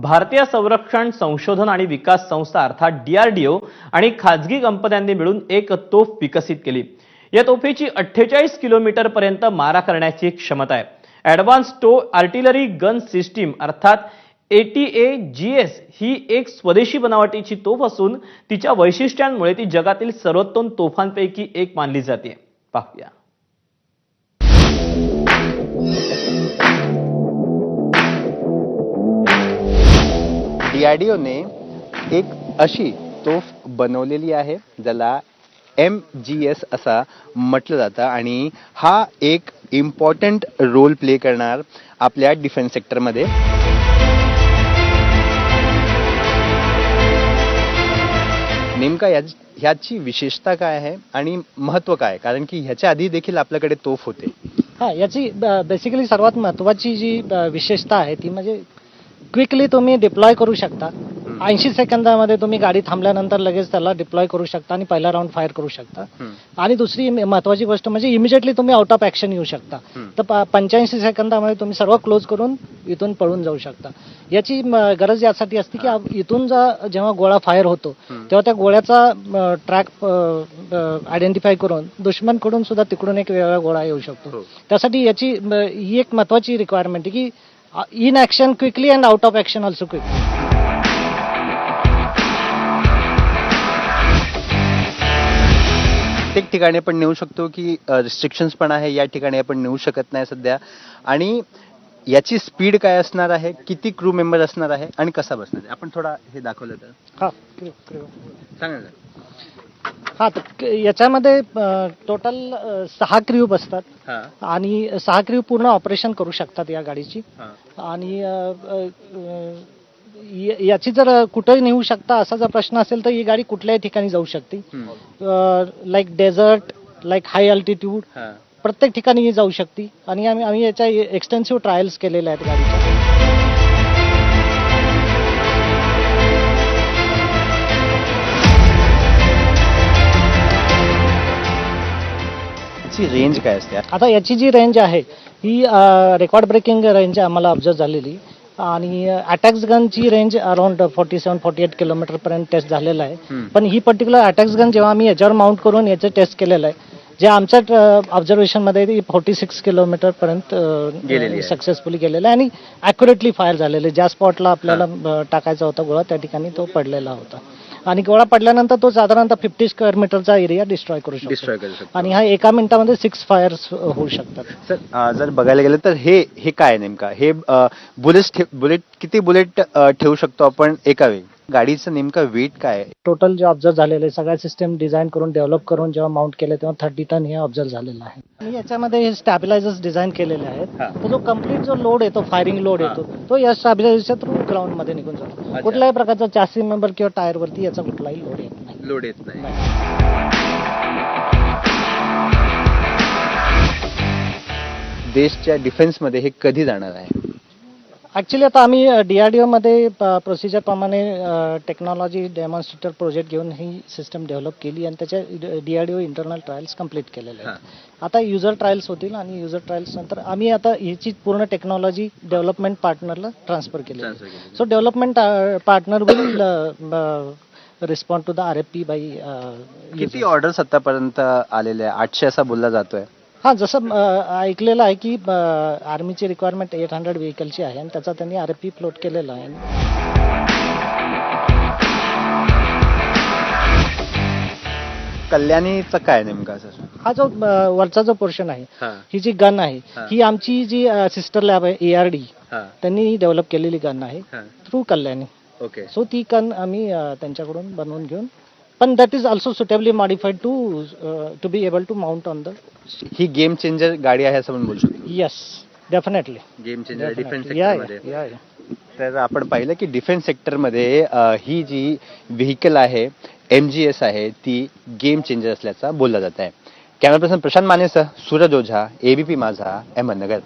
भारतीय संरक्षण संशोधन आणि विकास संस्था अर्थात डीआरडीओ आणि खाजगी कंपन्यांनी मिळून एक तोफ विकसित केली. या तोफेची अठ्ठेचाळीस किलोमीटर पर्यंत मारा करण्याची क्षमता आहे. Advance tow artillery gun system अर्थात एटीए जी एस ही एक स्वदेशी बनावटीची तोफ असून तिच्या वैशिष्ट्यांमुळे ती जगातील सर्वोत्तम तोफांपैकी एक मानली जाते. पाहूया. डीआरडीओने एक अशी तोफ बनवलेली आहे ज्याला एम जी एस असा म्हटलं जातं. आणि हा एक इम्पॉर्टंट रोल प्ले करणार आपल्या डिफेन्स सेक्टरमध्ये नेमका या ह्याची विशेषता काय आहे आणि महत्त्व काय? कारण की ह्याच्या आधी देखील आपल्याकडे तोफ होते. हा याची बेसिकली सर्वात महत्वाची जी विशेषता आहे ती म्हणजे क्विकली तुम्ही डिप्लॉय करू शकता. ऐंशी सेकंदामध्ये तुम्ही गाडी थांबल्यानंतर लगेच त्याला डिप्लॉय करू शकता आणि पहिला राऊंड फायर करू शकता. आणि दुसरी महत्वाची गोष्ट म्हणजे इमिजिएटली तुम्ही आउट ऑफ ऍक्शन येऊ शकता. तर पंच्याऐंशी सेकंदामध्ये तुम्ही सर्व क्लोज करून इथून पळून जाऊ शकता. याची गरज यासाठी असते की इथून जा- जेव्हा गोळा फायर होतो. तेव्हा त्या गोळ्याचा ट्रॅक आयडेंटिफाय करून दुश्मनकडून सुद्धा तिकडून एक वेगळा गोळा येऊ शकतो. हो. त्यासाठी याची ही एक महत्वाची रिक्वायरमेंट आहे की in action quickly and out of action also quickly प्रत्येक ठिकाणी आपण नेऊ शकतो की रिस्ट्रिक्शन्स पण आहे या ठिकाणी आपण नेऊ शकत नाही सध्या. आणि याची स्पीड काय असणार आहे किती क्रू मेंबर असणार आहे आणि कसा बसणार आहे? आपण थोडा हे दाखवलं तर. हा. सांगा ना. हा तर याच्यामध्ये टोटल सहा क्रिव बसतात. हा. आणि सहा क्रिव पूर्ण ऑपरेशन करू शकतात या गाडीची. हा. आणि अ, अ, अ, य- याची जर कुठेही नेऊ शकता असा जर प्रश्न असेल तर ही गाडी कुठल्याही ठिकाणी जाऊ शकते. हम्म. Like desert like high altitude हा. प्रत्येक ठिकाणी ही जाऊ शकते. आणि आम्ही आम्ही याच्या एक्सटेन्सिव्ह ट्रायल्स केलेल्या आहेत गाडीच्या. याची रेंज काय असते? आता याची जी रेंज आहे ही रेकॉर्ड ब्रेकिंग रेंज आम्हाला ऑब्झर्व झालेली. आणि ATAGS गनची range around forty seven forty eight kilometre पर्यंत टेस्ट झालेला आहे. पण ही पर्टिक्युलर अटॅक्स गन जेव्हा आम्ही याच्यावर माउंट करून याचं टेस्ट केलेलं आहे जे आमच्या ऑब्झर्वेशनमध्ये ती फोर्टी सिक्स किलोमीटर पर्यंत गेलेली आहे. सक्सेसफुली गेलेलं आहे. आणि अॅक्युरेटली फायर झालेलं ज्या स्पॉटला आपल्याला अ, टाकायचा होता गोळा त्या ठिकाणी तो पडलेला होता. आणि गोळा पडल्यानंतर तो साधारणतः फिफ्टी स्क्वेअर मीटरचा एरिया डिस्ट्रॉय करू शकतो. डिस्ट्रॉय करू शकतो. आणि हा एका मिनिटामध्ये सिक्स फायर्स होऊ शकतात. सर अं, जर बघायला गेलं तर हे हे काय नेमका? हे बुलेट बुलेट किती बुलेट ठेवू शकतो आपण एका वेळी? गाडीचं नेमकं वेट काय आहे? टोटल जे ऑब्झर्व झालेलं आहे सगळ्या सिस्टम डिझाईन करून डेव्हलप करून जेव्हा माउंट केले तेव्हा थर्टी टन हे ऑब्झर्व झालेलं आहे. आणि याच्यामध्ये हे स्टॅबिलायझर्स डिझाईन केलेले आहेत. हा. तर जो कंप्लीट जो लोड येतो फायरिंग लोड हा. येतो तो या स्टॅबिलायझरच्या थ्रू ग्राउंडमध्ये निघून जातो. कुठल्याही प्रकारचा चासी मेंबर किंवा टायर वरती याचा कुठलाही लोड येत नाही. लोड येत नाही. देशच्या डिफेन्समध्ये हे कधी जाणार आहे? ऍक्च्युली आता आम्ही डीआरडीओ मध्ये प्रोसिजर प्रमाणे टेक्नॉलॉजी डेमॉन्स्ट्रेटर प्रोजेक्ट घेऊन ही सिस्टम डेव्हलप केली आणि त्याच्या डीआरडीओ इंटरनल ट्रायल्स कंप्लीट केलेले आहेत. आता युजर ट्रायल्स होतील आणि युजर ट्रायल्स नंतर आम्ही आता ह्याची पूर्ण टेक्नॉलॉजी डेव्हलपमेंट पार्टनरला ट्रान्सफर केली. So development partner will respond to the R F P by किती ऑर्डर्स आतापर्यंत आलेल्या आहे? आठशे असा बोलला जातोय. हा जसं ऐकलेलं आहे की आर्मीची रिक्वायरमेंट एट हंड्रेड व्हेकलची आहे आणि त्याचा त्यांनी आर पी फ्लोट केलेला आहे. कल्याणीचं काय नेमका सर? हा जो वरचा जो पोर्शन आहे हा. जी गन आहे हा. आमची जी सिस्टर लॅब आहे एआरडी हा. त्यांनी डेव्हलप केलेली गन आहे हा. थ्रू कल्याणी. ओके सो ती गन आम्ही त्यांच्याकडून बनवून घेऊन पण that is also suitably modified to to be able to mount on the he game changer गाडी आहे असं आपण बोलू शकतो. Yes definitely game changer defence या या तर आपण पाहिलं की डिफेन्स सेक्टरमध्ये ही जी व्हेकल आहे एम जी एस आहे ती गेम चेंजर असल्याचा बोलला जात आहे. कॅमेरा पर्सन प्रशांत मानेसह सूरज ओझा एबीपी माझा अहमदनगर.